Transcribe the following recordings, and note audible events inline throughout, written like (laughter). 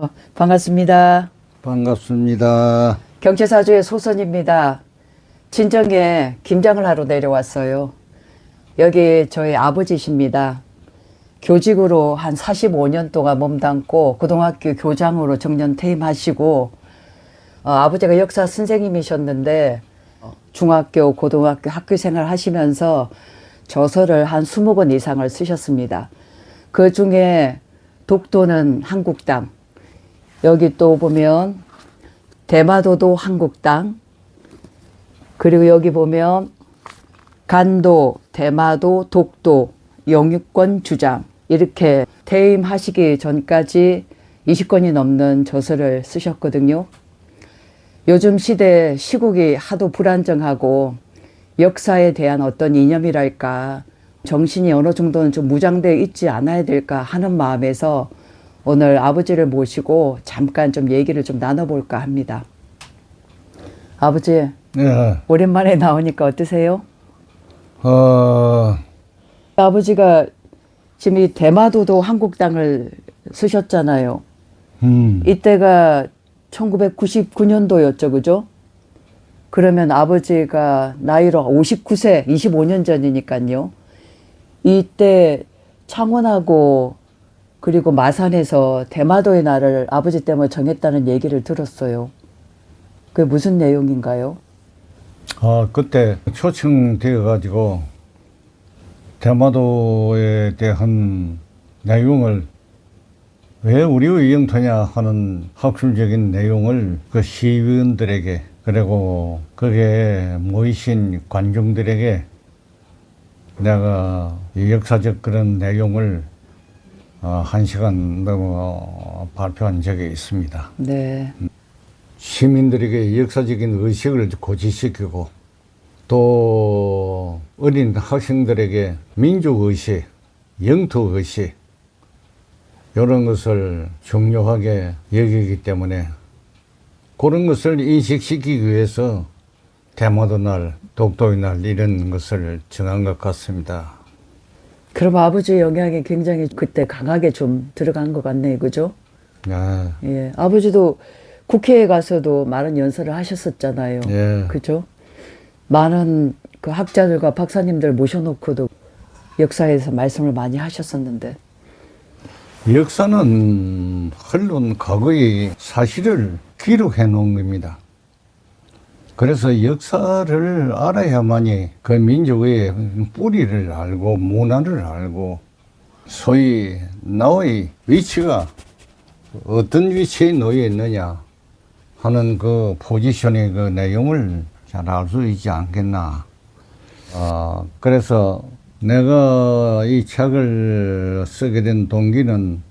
어, 반갑습니다. 반갑습니다. 경찰사주의 소선입니다. 친정에 김장을 하러 내려왔어요. 여기 저희 아버지십니다. 교직으로 한 45년 동안 몸담고 고등학교 교장으로 정년 퇴임하시고 어, 아버지가 역사 선생님이셨는데 중학교, 고등학교 학교 생활 하시면서 저서를 한 20권 이상을 쓰셨습니다. 그 중에 독도는 한국당, 여기 또 보면 대마도도 한국당, 그리고 여기 보면 간도, 대마도, 독도, 영유권 주장 이렇게 퇴임하시기 전까지 20권이 넘는 저서를 쓰셨거든요. 요즘 시대 시국이 하도 불안정하고 역사에 대한 어떤 이념이랄까 정신이 어느 정도는 좀 무장되어 있지 않아야 될까 하는 마음에서 오늘 아버지를 모시고 잠깐 좀 얘기를 좀 나눠볼까 합니다. 아버지, 예, 오랜만에 나오니까 어떠세요? 어, 아버지가 지금 이 대마도도 한국당을 쓰셨잖아요. 음, 이때가 1999년도였죠, 그죠? 그러면 아버지가 나이로 59세, 25년 전이니까요. 이때 창원하고 그리고 마산에서 대마도의 날을 아버지 때문에 정했다는 얘기를 들었어요. 그게 무슨 내용인가요? 아, 그때 초청되어 가지고 대마도에 대한 내용을 왜 우리의 영토냐 하는 학술적인 내용을 그 시의원들에게 그리고 거기에 모이신 관중들에게 내가 이 역사적 그런 내용을 어, 한 시간 넘어 발표한 적이 있습니다. 네. 시민들에게 역사적인 의식을 고취시키고 또 어린 학생들에게 민족의식, 영토의식 이런 것을 중요하게 여기기 때문에 그런 것을 인식시키기 위해서 대마도 날, 독도의 날 이런 것을 정한 것 같습니다. 그럼 아버지의 영향이 굉장히 그때 강하게 좀 들어간 것 같네요. 그죠? 네. 예. 아버지도 국회에 가서도 많은 연설을 하셨었잖아요. 예. 그죠? 많은 그 학자들과 박사님들 모셔놓고도 역사에서 말씀을 많이 하셨었는데. 역사는 흘러온 과거의 사실을 기록해 놓은 겁니다. 그래서 역사를 알아야만이 그 민족의 뿌리를 알고 문화를 알고 소위 나의 위치가 어떤 위치에 놓여 있느냐 하는 그 포지션의 그 내용을 잘 알 수 있지 않겠나. 아, 그래서 내가 이 책을 쓰게 된 동기는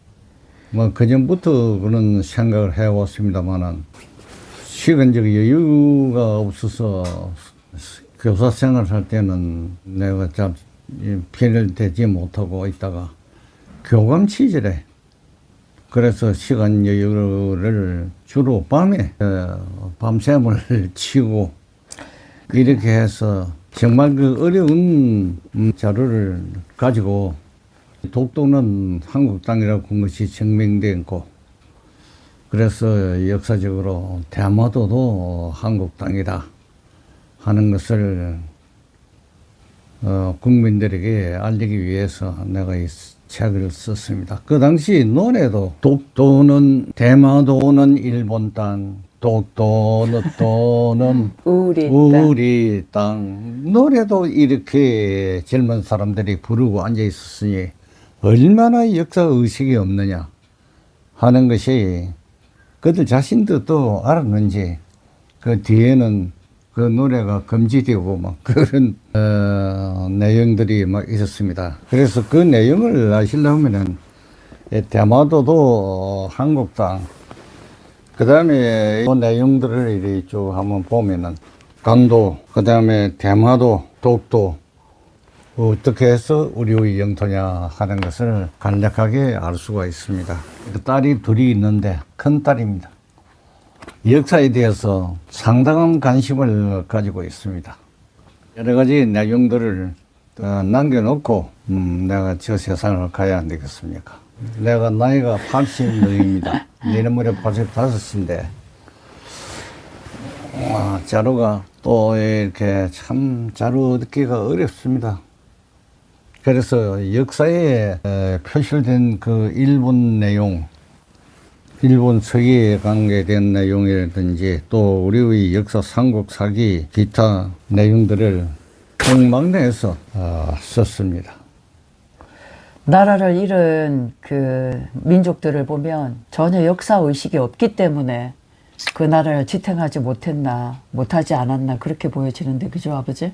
뭐 그전부터 그런 생각을 해왔습니다만은 시간적 여유가 없어서 교사 생활할 때는 내가 참 편을되지 못하고 있다가 교감 취재래. 그래서 시간 여유를 주로 밤에 어, 밤샘을 (laughs) 치고 이렇게 해서 정말 그 어려운 음, 자료를 가지고 독도는 한국 땅이라고 한 것이 증명되고 그래서 역사적으로 대마도도 한국 땅이다 하는 것을 어, 국민들에게 알리기 위해서 내가 이 책을 썼습니다. 그 당시 노래도 독도는 대마도는 일본 땅, 독도는 또는 (laughs) 우리 땅. 우리 땅 노래도 이렇게 젊은 사람들이 부르고 앉아 있었으니 얼마나 역사 의식이 없느냐 하는 것이 그들 자신도 또 알았는지 그 뒤에는 그 노래가 금지되고 막 (laughs) 그런 어, 내용들이 막 있었습니다. 그래서 그 내용을 아시려면은 이 대마도도 한국 땅그 다음에 이 내용들을 쭉 한번 보면은 강도, 그 다음에 대마도, 독도, 어떻게 해서 우리의 영토냐 하는 것을 간략하게 알 수가 있습니다. 그 딸이 둘이 있는데 큰 딸입니다. 역사에 대해서 상당한 관심을 가지고 있습니다. 여러 가지 내용들을 어, 남겨놓고 음, 내가 저 세상을 가야 안 되겠습니까? 내가 나이가 80년입니다. 내년모레 85인데, 아, 자루가 또 이렇게 참 자루 얻기가 어렵습니다. 그래서 역사에 에, 표시된 그 일본 내용, 일본 서기에 관계된 내용이라든지 또 우리의 역사 삼국 사기 기타 내용들을 공망내에서 어, 썼습니다. 나라를 잃은 그 민족들을 보면 전혀 역사 의식이 없기 때문에 그 나라를 지탱하지 못했나 못하지 않았나 그렇게 보여지는데 그죠 아버지?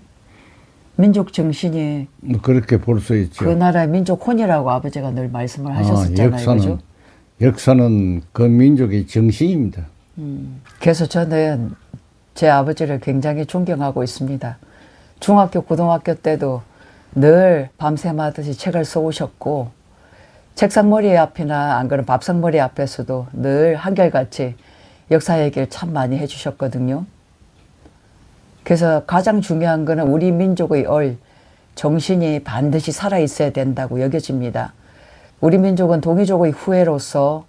민족 정신이 뭐 그렇게 볼 수 있죠. 그 나라의 민족 혼이라고 아버지가 늘 말씀을 하셨었잖아요 역사는 그죠? 역사는 그 민족의 정신입니다. 그래서 저는 제 아버지를 굉장히 존경하고 있습니다. 중학교, 고등학교 때도 늘 밤샘하듯이 책을 써오셨고, 책상머리 앞이나 안 그러면 밥상머리 앞에서도 늘 한결같이 역사 얘기를 참 많이 해주셨거든요. 그래서 가장 중요한 거는 우리 민족의 얼, 정신이 반드시 살아있어야 된다고 여겨집니다. 우리 민족은 동이족의 후예로서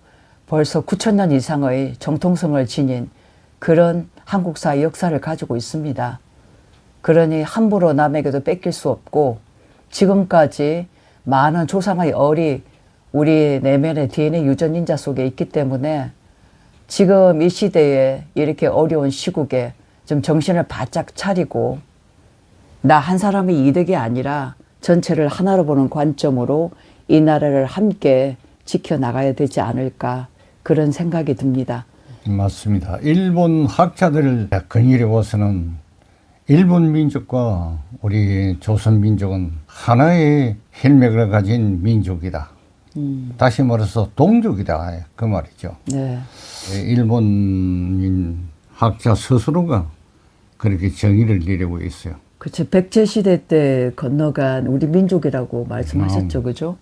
벌써 9천년 이상의 정통성을 지닌 그런 한국사의 역사를 가지고 있습니다. 그러니 함부로 남에게도 뺏길 수 없고 지금까지 많은 조상의 얼이 우리 내면의 DNA 유전 인자 속에 있기 때문에 지금 이 시대에 이렇게 어려운 시국에 좀 정신을 바짝 차리고 나 한 사람의 이득이 아니라 전체를 하나로 보는 관점으로 이 나라를 함께 지켜나가야 되지 않을까 그런 생각이 듭니다. 맞습니다. 일본 학자들 근일에 봐서는 일본 민족과 우리 조선 민족은 하나의 혈맥을 가진 민족이다. 다시 말해서 동족이다. 그 말이죠. 네. 일본인 학자 스스로가 그렇게 정의를 내리고 있어요. 그쵸. 백제 시대 때 건너간 우리 민족이라고 말씀하셨죠. 그죠?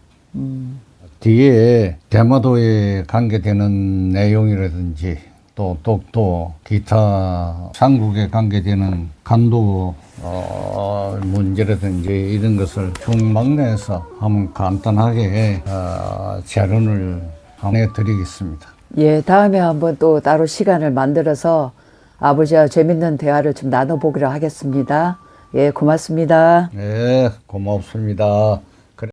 뒤에 대마도에 관계되는 내용이라든지 또 독도 기타 삼국에 관계되는 간도 어, 문제라든지 이런 것을 총망내에서 한번 간단하게 어, 자료를 한번 드리겠습니다. 예, 다음에 한번 또 따로 시간을 만들어서 아버지와 재밌는 대화를 좀 나눠보기로 하겠습니다. 예, 고맙습니다. 네, 고맙습니다.